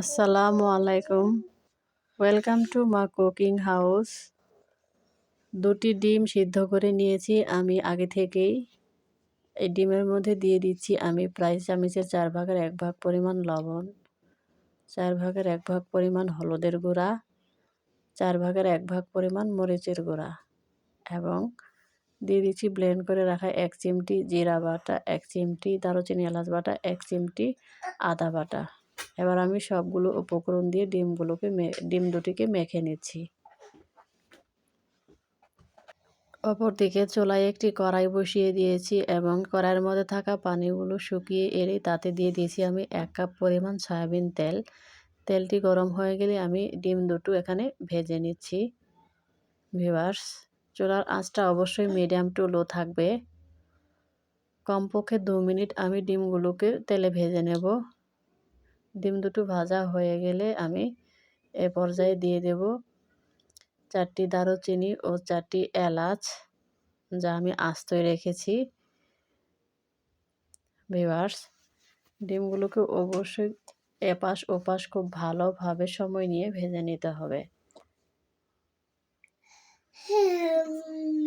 আসসালামু আলাইকুম। Welcome to my cooking house দুটি ডিম সিদ্ধ করে নিয়েছি আমি আগে থেকেই। এই ডিমের মধ্যে দিয়ে দিচ্ছি আমি প্রায় চামিচের চার ভাগের এক ভাগ পরিমাণ লবণ, চার ভাগের এক ভাগ পরিমাণ হলুদের গুঁড়া, চার ভাগের এক ভাগ পরিমাণ মরিচের গুঁড়া এবং দিয়ে দিচ্ছি ব্লেন্ড করে রাখা এক চিমটি জিরা বাটা, এক চিমটি দারুচিনি এলাচ বাটা, এক চিমটি আদা বাটা। এবার আমি সবগুলো উপকরণ দিয়ে ডিমগুলোকে ডিম দুটিকে মেখে নিচ্ছি। অপরদিকে চোলায় একটি কড়াই বসিয়ে দিয়েছি এবং কড়াইয়ের মধ্যে থাকা পানিগুলো শুকিয়ে এলে তাতে দিয়ে দিয়েছি আমি এক কাপ পরিমাণ সয়াবিন তেল। তেলটি গরম হয়ে গেলে আমি ডিম দুটো এখানে ভেজে নিচ্ছি। ভিভার্স চোলার আঁচটা অবশ্যই মিডিয়াম টু লো থাকবে। কমপক্ষে দু মিনিট আমি ডিমগুলোকে তেলে ভেজে নেব। ডিম দুটো ভাজা হয়ে গেলে আমি এ পর্যায়ে দিয়ে দেব চারটি দারুচিনি ও চারটি এলাচ যা আমি আস্তই রেখেছি। ভিভার্স ডিমগুলোকে অবশ্যই এপাশ ওপাশ খুব ভালোভাবে সময় নিয়ে ভেজে নিতে হবে।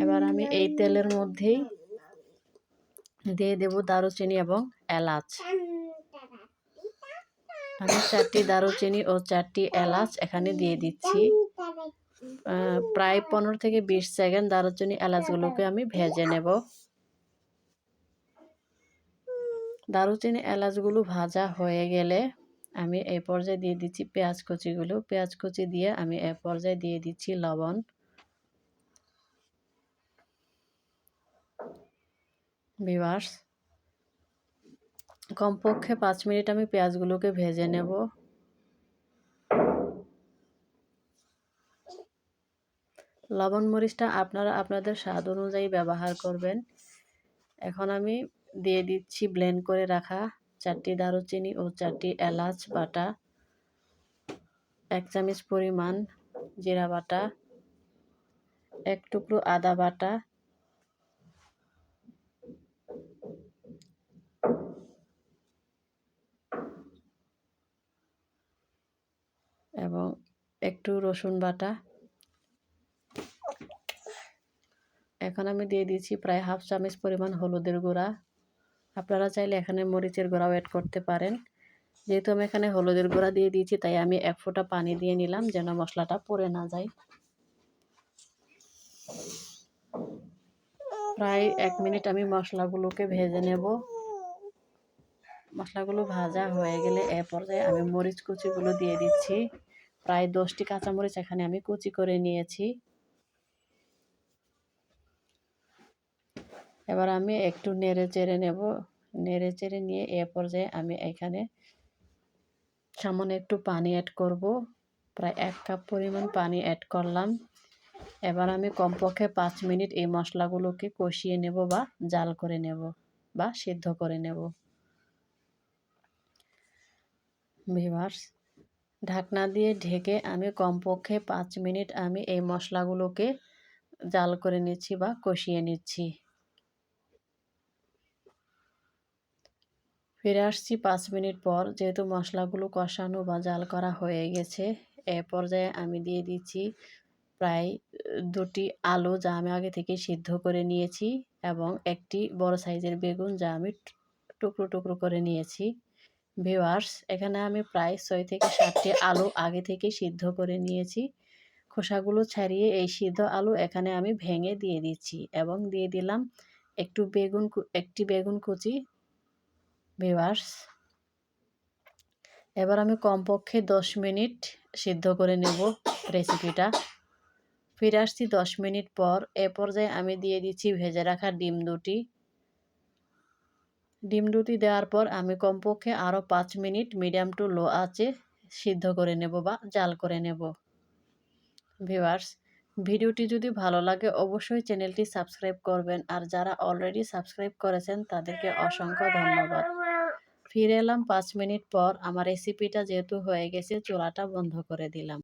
এবার আমি এই তেলের মধ্যেই দিয়ে দেব দারুচিনি এবং এলাচ। আমি চারটি দারুচিনি ও চারটি এলাচ এখানে দিয়ে দিচ্ছি। প্রায় পনেরো থেকে বিশ সেকেন্ড দারুচিনি এলাচগুলোকে আমি ভেজে নেব। দারুচিনি এলাচগুলো ভাজা হয়ে গেলে আমি এই পর্যায়ে দিয়ে দিচ্ছি পেঁয়াজ কুচিগুলো। পেঁয়াজ কুচি দিয়ে আমি এ পর্যায়ে দিয়ে দিচ্ছি লবণ। বিবাস কমপক্ষে পাঁচ মিনিট আমি পেঁয়াজগুলোকে ভেজে নেব। লবণ মরিচটা আপনারা আপনাদের স্বাদ অনুযায়ী ব্যবহার করবেন। এখন আমি দিয়ে দিচ্ছি ব্লেন্ড করে রাখা চারটি দারুচিনি ও চারটি এলাচ বাটা, এক চামচ পরিমাণ জিরা বাটা, এক টুকরো আদা বাটা এবং একটু রসুন বাটা। এখন আমি দিয়ে দিচ্ছি প্রায় হাফ চামচ পরিমাণ হলুদের গুঁড়া। আপনারা চাইলে এখানে মরিচের গুঁড়াও অ্যাড করতে পারেন। যেহেতু আমি এখানে হলুদের গুঁড়া দিয়ে দিয়েছি, তাই আমি এক ফোঁটা পানি দিয়ে নিলাম যেন মশলাটা পড়ে না যায়। প্রায় এক মিনিট আমি মশলাগুলোকে ভেজে নেব। মশলাগুলো ভাজা হয়ে গেলে এ পর্যায়ে আমি মরিচ কুচিগুলো দিয়ে দিচ্ছি। প্রায় দশটি কাঁচামরিচ এখানে আমি কুচি করে নিয়েছি। এবার আমি একটু নেড়ে চেড়ে নেব। নেড়ে চেড়ে নিয়ে এ পর্যায়ে আমি এখানে সামান্য একটু পানি অ্যাড করব। প্রায় এক কাপ পরিমাণ পানি অ্যাড করলাম। এবার আমি কমপক্ষে পাঁচ মিনিট এই মশলাগুলোকে কষিয়ে নেব বা জাল করে নেব বা সিদ্ধ করে নেব। ভিভার্স ঢাকনা দিয়ে ঢেকে আমি কমপক্ষে পাঁচ মিনিট আমি এই মশলাগুলোকে জাল করে নিচ্ছি বা কষিয়ে নিচ্ছি। ফিরে আসছি পাঁচ মিনিট পর, যেহেতু মশলাগুলো কষানো বা জাল করা হয়ে গেছে, এ পর্যায়ে আমি দিয়ে দিচ্ছি প্রায় দুটি আলু যা আমি আগে থেকে সিদ্ধ করে নিয়েছি এবং একটি বড় সাইজের বেগুন যা আমি টুকরো টুকরো করে নিয়েছি। ভিওয়ার্স এখানে আমি প্রায় ছয় থেকে সাতটি আলু আগে থেকে সিদ্ধ করে নিয়েছি। খোসাগুলো ছাড়িয়ে এই সিদ্ধ আলু এখানে আমি ভেঙে দিয়ে দিচ্ছি এবং দিয়ে দিলাম একটু বেগুন একটি বেগুন কুচি। ভিওয়ার্স এবার আমি কমপক্ষে দশ মিনিট সিদ্ধ করে নেব রেসিপিটা। ফিরে আসছি দশ মিনিট পর। এ পর্যায়ে আমি দিয়ে দিচ্ছি ভেজে রাখা ডিম দুটি। ডিম দুটি দেওয়ার পর আমি কমপক্ষে আরও পাঁচ মিনিট মিডিয়াম টু লো আঁচে সিদ্ধ করে নেব বা জাল করে নেব। ভিওয়ার্স ভিডিওটি যদি ভালো লাগে অবশ্যই চ্যানেলটি সাবস্ক্রাইব করবেন আর যারা অলরেডি সাবস্ক্রাইব করেছেন তাদেরকে অসংখ্য ধন্যবাদ। ফিরে এলাম পাঁচ মিনিট পর, আমার রেসিপিটা যেহেতু হয়ে গেছে, চুলাটা বন্ধ করে দিলাম।